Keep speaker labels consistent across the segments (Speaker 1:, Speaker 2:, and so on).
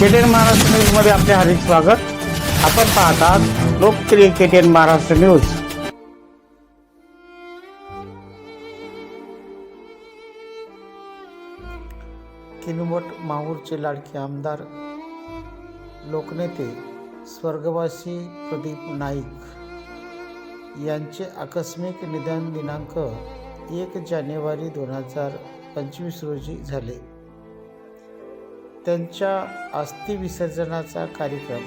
Speaker 1: केटेन महाराष्ट्र न्यूजमध्ये आपले हार्दिक स्वागत. आपण पाहतात लोकप्रिय केटेन महाराष्ट्र न्यूज. किनवट माहूरचे लाडके आमदार लोकनेते स्वर्गवासी प्रदीप नाईक यांचे आकस्मिक निधन दिनांक एक जानेवारी दोन हजार पंचवीस रोजी झाले. त्यांच्या अस्थिविसर्जनाचा कार्यक्रम.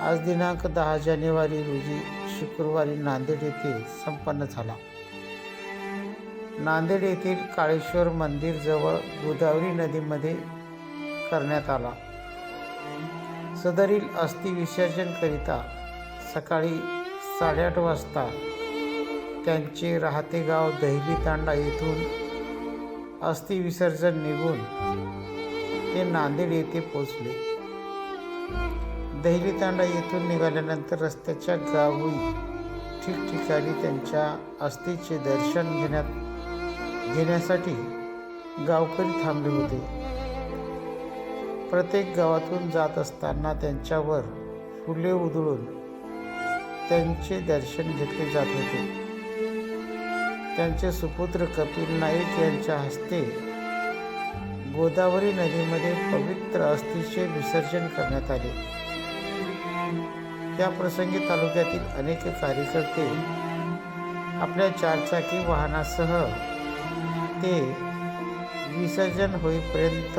Speaker 1: आज दिनांक दहा जानेवारी रोजी शुक्रवारी नांदेड येथे संपन्न झाला. नांदेड येथील काळेश्वर मंदिर जवळ गोदावरी नदीमध्ये करण्यात आला. सदरील अस्थि विसर्जनकरिता सकाळी साडेआठ वाजता त्यांचे राहते गाव दहिली तांडा येथून अस्थि विसर्जन निघून ते नांदेड येथे पोचले दहिलीतांडा येथून निघाल्यानंतर रस्त्याच्या गावी ठिकठिकाणी त्यांच्या अस्थीचे दर्शन घेण्यात घेण्यासाठी गावकरी थांबले होते. प्रत्येक गावातून जात असताना त्यांच्यावर फुले उधळून त्यांचे दर्शन घेतले जात होते. त्यांचे सुपुत्र कपिल नाईक यांच्या हस्ते गोदावरी नदीमध्ये पवित्र अस्थीचे विसर्जन करण्यात आले. त्या प्रसंगी तालुक्यातील अनेक कार्यकर्ते आपल्या चारचाकी वाहनासह ते विसर्जन होईपर्यंत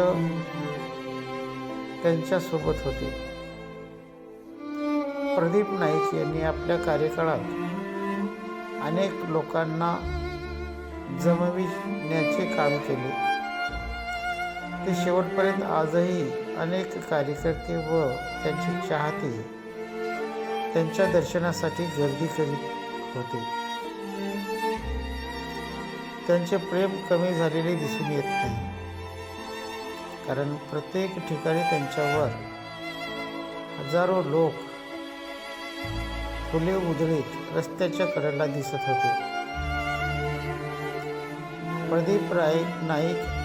Speaker 1: त्यांच्यासोबत होते. प्रदीप नाईक यांनी आपल्या कार्यकाळात अनेक लोकांना जमविण्याचे काम केले. ते शेवटपर्यंत आजही अनेक कार्यकर्ते व त्यांचे चाहते त्यांच्या दर्शनासाठी गर्दी करीत होते. त्यांचे प्रेम कमी झालेले दिसून येत नाही. कारण प्रत्येक ठिकाणी त्यांच्यावर हजारो लोक फुले उधळीत रस्त्याच्या कडेला दिसत होते. प्रदीप राय नाईक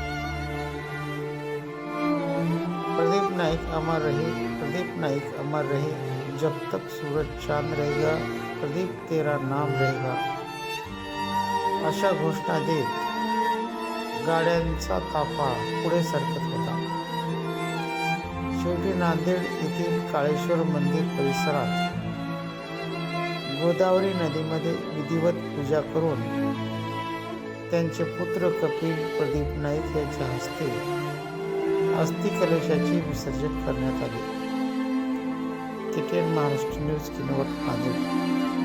Speaker 1: प्रदीप नाईक अमर रहे प्रदीप नाईक अमर रहे जब तक सूरज चांद रहेगा प्रदीप तेरा नाम रहेगा। अशा घोषणा देत गाड्यांचा ताफा पुढे सरकत होता. शेवटी नांदेड येथील काळेश्वर मंदिर परिसरात गोदावरी नदीमध्ये विधिवत पूजा करून त्यांचे पुत्र कपिल प्रदीप नाईक यांच्या हस्ते अस्थिकलशाचे विसर्जन करण्यात आले. KTN Maharashtra news Kinwat Nanded